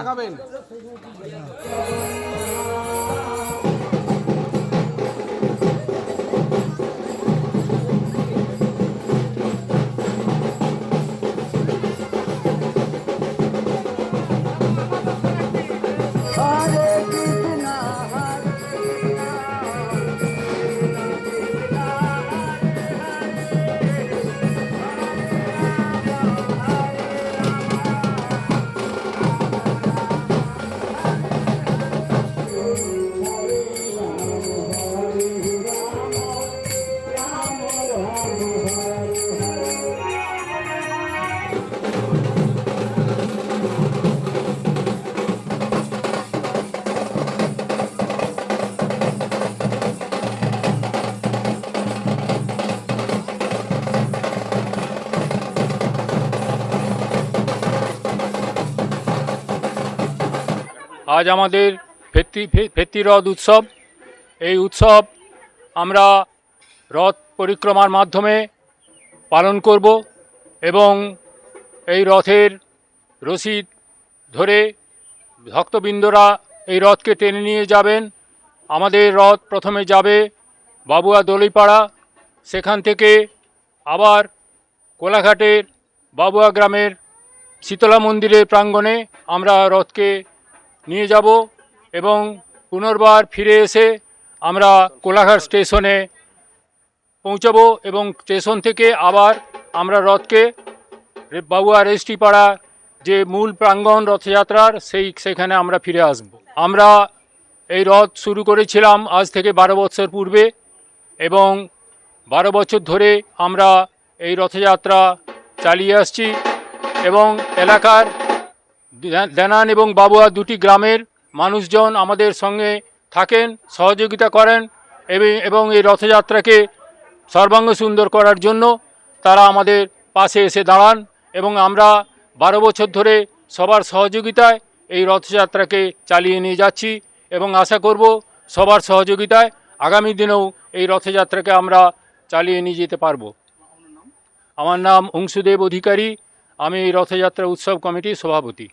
লাগাবেন Bye. আজ আমাদের ফেত্তি ফেত্তি রথ উৎসব। এই উৎসব আমরা রথ পরিক্রমার মাধ্যমে পালন করব এবং এই রথের রশিদ ধরে ভক্তবৃন্দরা এই রথকে টেনে নিয়ে যাবেন। আমাদের রথ প্রথমে যাবে বাবুয়া দলিপাড়া। সেখান থেকে আবার কোলাঘাটের বাবুয়া গ্রামের শীতলা মন্দিরের প্রাঙ্গণে আমরা রথকে নিয়ে যাব এবং পুনর্বার ফিরে এসে আমরা কোলাঘাট স্টেশনে পৌঁছাবো এবং স্টেশন থেকে আবার আমরা রথকে বাবুয়া রেস্টিপাড়া যে মূল প্রাঙ্গণ রথযাত্রার সেই সেখানে আমরা ফিরে আসব। আমরা এই রথ শুরু করেছিলাম আজ থেকে বারো বছর পূর্বে এবং বারো বছর ধরে আমরা এই রথযাত্রা চালিয়ে আসছি এবং এলাকার দেনান এবং বাবুয়া দুটি গ্রামের মানুষজন আমাদের সঙ্গে থাকেন, সহযোগিতা করেন এবং- এই রথযাত্রাকে সর্বাঙ্গ সুন্দর করার জন্য তারা আমাদের পাশে এসে দাঁড়ান এবং আমরা বারো বছর ধরে সবার সহযোগিতায় এই রথযাত্রাকে চালিয়ে নিয়ে যাচ্ছি এবং আশা করব সবার সহযোগিতায় আগামী দিনেও এই রথযাত্রাকে আমরা চালিয়ে নিয়ে যেতে পারব। আমার নাম অংশুদেব অধিকারী, আমি এই রথযাত্রা উৎসব কমিটির সভাপতি।